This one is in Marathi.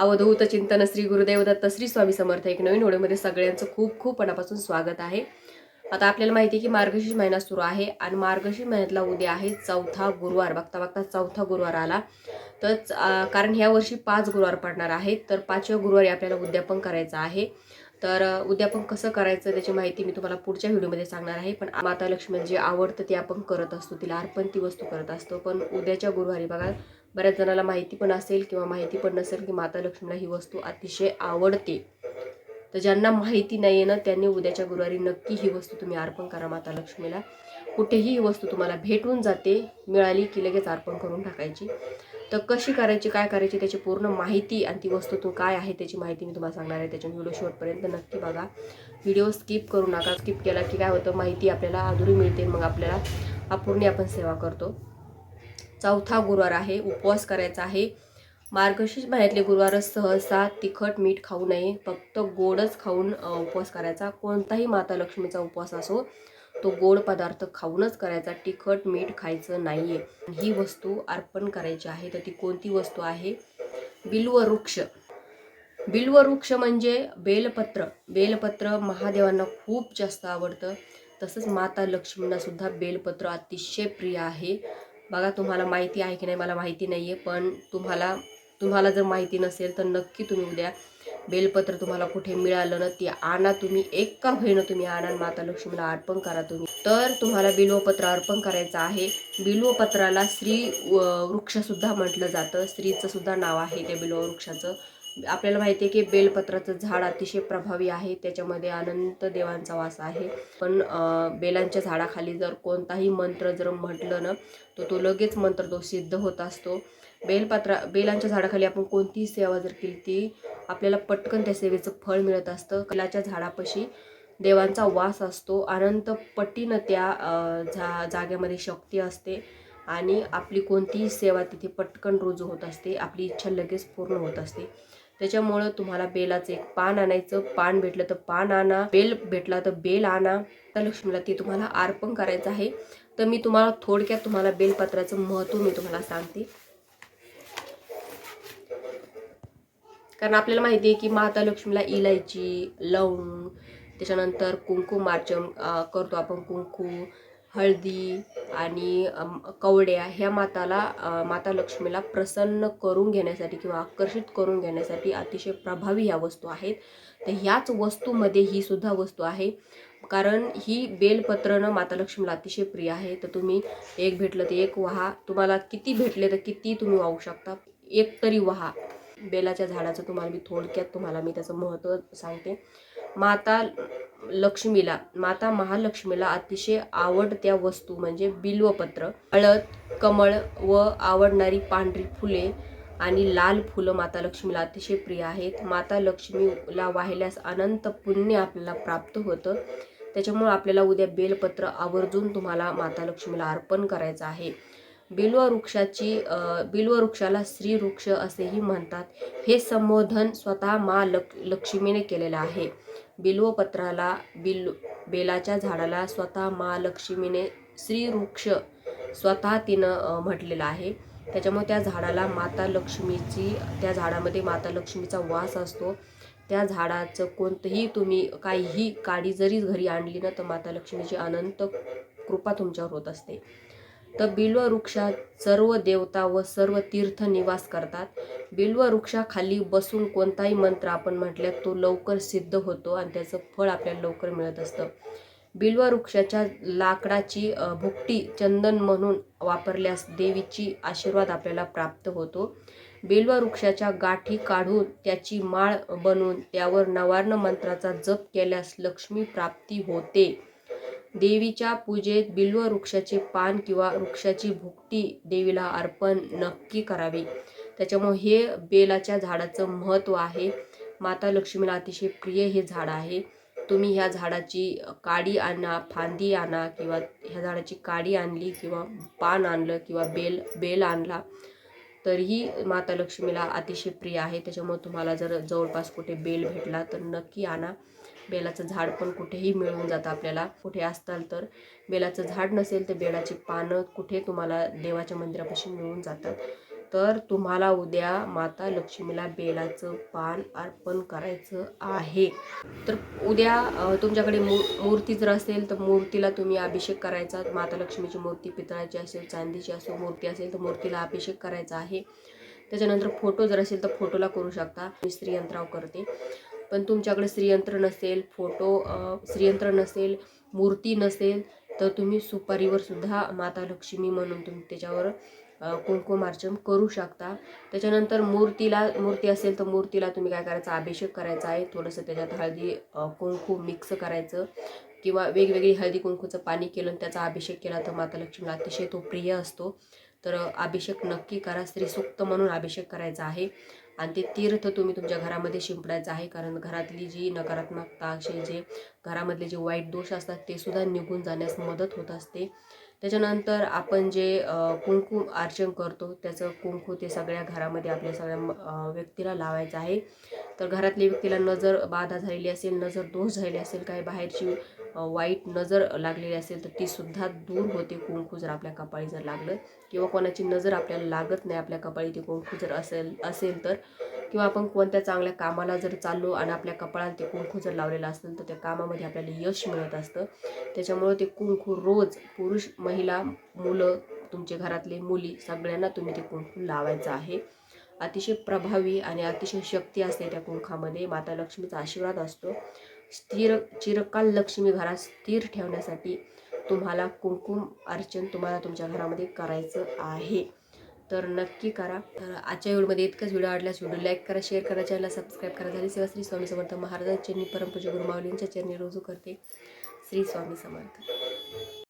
अवधूत चिंतन श्री गुरुदेव दत्त श्री स्वामी समर्थ एक नवीन व्हिडिओमध्ये सगळ्यांचं खूप खूप मनापासून स्वागत आहे. आता आपल्याला माहिती आहे की मार्गशीर्ष महिना सुरू आहे आणि मार्गशीर्ष महिन्यातला उद्या आहे चौथा गुरुवार. बघता बघता चौथा गुरुवार आला. तर कारण ह्या वर्षी पाच गुरुवार पडणार आहेत तर पाचव्या गुरुवारी आपल्याला उद्यापन करायचं आहे. तर उद्या आपण कसं करायचं त्याची माहिती मी तुम्हाला पुढच्या व्हिडिओमध्ये सांगणार आहे. पण माता लक्ष्मी जे आवडतं ते आपण करत असतो. तिला अर्पण ती वस्तू करत असतो. पण उद्याच्या गुरुवारी बघा बऱ्याच जणाला माहिती पण असेल किंवा माहिती पण नसेल की माता लक्ष्मीला ही वस्तू अतिशय आवडते. तर ज्यांना माहिती नाही आहे ना त्यांनी उद्याच्या गुरुवारी नक्की ही वस्तू तुम्ही अर्पण करा माता लक्ष्मीला. कुठेही ही वस्तू तुम्हाला भेटून जाते मिळाली की लगेच अर्पण करून टाकायची. तर कशी करायची काय करायची त्याची पूर्ण माहिती आणि ती वस्तू तू काय आहे त्याची माहिती मी तुम्हाला सांगणार आहे. त्याच्या व्हिडिओ शेवटपर्यंत नक्की बघा. व्हिडिओ स्किप करू नका. स्किप केला की काय होतं माहिती आपल्याला अधुरी मिळते. मग आपल्याला अपूर्णी आपण सेवा करतो. चौथा गुरुवार आहे. उपवास करायचा आहे. मार्गशीर्ष महिन्यातले गुरुवार सहसा तिखट मीठ खाऊ नये. फक्त गोडच खाऊन उपवास करायचा. कोणताही माता लक्ष्मीचा उपवास असो तो गोड पदार्थ खाऊनच करायचा तिखट मीठ खायचं नाही आहे ही वस्तू अर्पण करायची आहे तर ती कोणती वस्तू आहे? बिल्ववृक्ष. बिल्ववृक्ष म्हणजे बेलपत्र. बेलपत्र महादेवांना खूप जास्त आवडतं. तसंच माता लक्ष्मींना सुद्धा बेलपत्र अतिशय प्रिय आहे. बघा तुम्हाला माहिती आहे की नाही? मला माहिती नाही आहे पण तुम्हाला तुम्हाला जर माहिती नसेल तर नक्की तुम्ही उद्या बेलपत्र तुम्हाला कुठे मिळालं ना ती आणा तुम्ही. एक का होईना तुम्ही आणा आणि माता लक्ष्मीला अर्पण करा तुम्ही. तर तुम्हाला बिल्वपत्र अर्पण करायचं आहे. बिल्वपत्राला स्त्री वृक्षसुद्धा म्हटलं जातं. स्त्रीचं सुद्धा नाव आहे त्या बिल्ववृक्षाचं. आपल्याला माहिती आहे की बेलपत्राचं झाड अतिशय प्रभावी आहे त्याच्यामध्ये अनंत देवांचा वास आहे. पण बेलांच्या झाडाखाली जर कोणताही मंत्र जर म्हटलं ना तर तो लगेच मंत्र तो सिद्ध होत असतो. बेलपत्रा बेलांच्या झाडाखाली आपण कोणतीही सेवा जर केली ती आपल्याला पटकन त्या सेवेचं फळ मिळत असतं. कलाच्या झाडापाशी देवांचा वास असतो. अनंत पटीनं त्या झा जागेमध्ये शक्ती असते आणि आपली कोणतीही सेवा तिथे पटकन रुजू होत असते. आपली इच्छा लगेच पूर्ण होत असते. त्याच्यामुळं तुम्हाला बेलाचं एक पान आणायचं. पान भेटलं तर पान आणा. बेल भेटला तर बेल आणा. तर लक्ष्मीला ते तुम्हाला अर्पण करायचं आहे. तर मी तुम्हाला थोडक्यात तुम्हाला बेलपत्राचं महत्त्व मी तुम्हाला सांगते. कारण आपल्याला माहिती आहे की माता लक्ष्मीला इलायची लवंग त्याच्यानंतर कुंकू मार्चम करतो आपण कुंकू. हळदी आणि कवड्या ह्या माताला माता लक्ष्मीला प्रसन्न करून घेण्यासाठी किंवा आकर्षित करून घेण्यासाठी अतिशय प्रभावी ह्या वस्तू आहेत. तर ह्याच वस्तूमध्ये ही सुद्धा वस्तू आहे. कारण ही बेलपत्रनं माता लक्ष्मीला अतिशय प्रिय आहे. तर तुम्ही एक भेटलं तर एक वहा. तुम्हाला किती भेटले तर किती तुम्ही वाहू शकता. एक तरी वहा. बेलाच्या झाडाचं तुम्हाला मी थोडक्यात तुम्हाला मी त्याचं महत्त्व सांगते. माता लक्ष्मीला माता महालक्ष्मीला अतिशय आवडत्या वस्तू म्हणजे बिल्वपत्र हळद कमळ व आवडणारी पांढरी फुले आणि लाल फुलं माता लक्ष्मीला अतिशय प्रिय आहेत. माता लक्ष्मीला वाहिल्यास अनंत पुण्य आपल्याला प्राप्त होतं. त्याच्यामुळं आपल्याला उद्या बेलपत्र आवर्जून तुम्हाला माता लक्ष्मीला अर्पण करायचं आहे. बिल्व वृक्षाची बिल्व वृक्षाला श्री वृक्ष असेही म्हणतात. हे संबोधन स्वतः मा लक लक्ष्मीने केलेलं आहे. बिल्वपत्राला बिल बेलाच्या झाडाला स्वतः मा लक्ष्मीने श्री वृक्ष स्वतः तिनं म्हटलेलं आहे. त्याच्यामुळे त्या झाडाला माता लक्ष्मीची त्या झाडामध्ये माता लक्ष्मीचा वास असतो. त्या झाडाचं कोणतंही तुम्ही काहीही काडी जरी घरी आणली ना तर माता लक्ष्मीची अनंत कृपा तुमच्यावर होत असते. तर बिल्व वृक्षात सर्व देवता व सर्व तीर्थ निवास करतात. बिल्व वृक्षाखाली बसून कोणताही मंत्र आपण म्हटल्या तो लवकर सिद्ध होतो आणि त्याचं फळ आपल्याला लवकर मिळत असतं. बिल्व वृक्षाच्या लाकडाची भुकटी चंदन म्हणून वापरल्यास देवीची आशीर्वाद आपल्याला प्राप्त होतो. बिल्व वृक्षाच्या गाठी काढून त्याची माळ बनवून त्यावर नवार्ण मंत्राचा जप केल्यास लक्ष्मी प्राप्ती होते. देवीच्या पूजेत बिल्व वृक्षाचे पान किंवा वृक्षाची भुकटी देवीला अर्पण नक्की करावे. त्याच्यामुळे हे बेलाच्या झाडाचं महत्त्व आहे. माता लक्ष्मीला अतिशय प्रिय हे झाड आहे. तुम्ही ह्या झाडाची काडी आणा फांदी आणा किंवा ह्या झाडाची काडी आणली किंवा पान आणलं किंवा बेल बेल आणला तरीही माता लक्ष्मीला अतिशय प्रिय आहे. त्याच्यामुळे तुम्हाला जर जवळपास कुठे बेल भेटला तर नक्की आणा. बेलाचं झाड पण कुठेही मिळून जातं आपल्याला. कुठे असताल तर बेलाचं झाड नसेल तर बेलाची पानं कुठे तुम्हाला देवाच्या मंदिरापाशी मिळून जातात. तर तुम्हाला उद्या माता लक्ष्मीला बेलाचं पान अर्पण करायचं आहे. तर उद्या तुमच्याकडे मू मूर्ती जर असेल तर मूर्तीला तुम्ही अभिषेक करायचा. माता लक्ष्मीची मूर्ती पितळाची असेल चांदीची असो मूर्ती असेल तर मूर्तीला अभिषेक करायचा आहे. त्याच्यानंतर फोटो जर असेल तर फोटोला करू शकता. मी श्रीयंत्राव करते. पण तुमच्याकडे श्रीयंत्र नसेल फोटो अ, नसेल मूर्ती नसेल तर तुम्ही सुपारीवर सुद्धा माता लक्ष्मी म्हणून तुम्ही त्याच्यावर कुंकुमार्चन करू शकता. त्याच्यानंतर मूर्तीला मूर्ती असेल तर मूर्तीला तुम्ही काय करायचं? अभिषेक करायचा आहे. थोडंसं त्याच्यात हळदी कुंकू मिक्स करायचं. किंवा वेगवेगळी हळदी कुंकूचं पाणी केलं त्याचा अभिषेक केला तर माता लक्ष्मीला अतिशय तो प्रिय असतो. तर अभिषेक नक्की करा. स्त्रीसूक्त म्हणून अभिषेक करायचा आहे. आणि ते तीर्थ तुम्ही तुमच्या घरामध्ये शिंपडायचं आहे कारण घरातली जी नकारात्मकता असे जे घरामधले जे वाईट दोष असतात ते सुद्धा निघून जाण्यास मदत होत असते. त्याच्यानंतर आपण जे कुंकू अर्चन करतो त्याचं कुंकू ते सगळ्या घरामध्ये आपल्या सगळ्या म- व्यक्तीला लावायचं आहे. तर घरातल्या व्यक्तीला नजर बाधा झालेली असेल नजर दोष झालेली असेल काही बाहेरची वाईट नजर लागलेली असेल तर ती सुद्धा दूर होते कुंकू जर आपल्या कपाळी जर लागलं. किंवा कोणाची नजर आपल्याला लागत नाही आपल्या कपाळी ते कुंकू जर असेल असेल तर. किंवा आपण कोणत्या चांगल्या कामाला जर चाललो आणि आपल्या कपाळाला ते कुंकू जर लावलेलं असेल तर त्या कामामध्ये आपल्याला यश मिळत असतं. त्याच्यामुळं ते कुंकू रोज पुरुष महिला मुलं तुमचे घरातले मुली सगळ्यांना तुम्ही ते कुंकू लावायचं आहे. अतिशय प्रभावी आणि अतिशय शक्ती असते त्या कुंखामध्ये. माता लक्ष्मीचा आशीर्वाद असतो. स्थिर चिरकाल लक्ष्मी घरात स्थिर ठेवण्यासाठी तुम्हाला कुंकुम अर्चन तुम्हाला तुमच्या घरामध्ये करायचं आहे. तर नक्की करा. तर आजच्या व्हिडिओमध्ये इतकंच. व्हिडिओ आवडल्यास व्हिडिओ लाईक करा शेअर करा चॅनलला सबस्क्राईब करा. झाली सेवा श्री स्वामी समर्थ. महाराजांच्या चरणी परमपूज्य गुरुमाऊलींच्या चरणी रोजू करते श्री स्वामी समर्थ.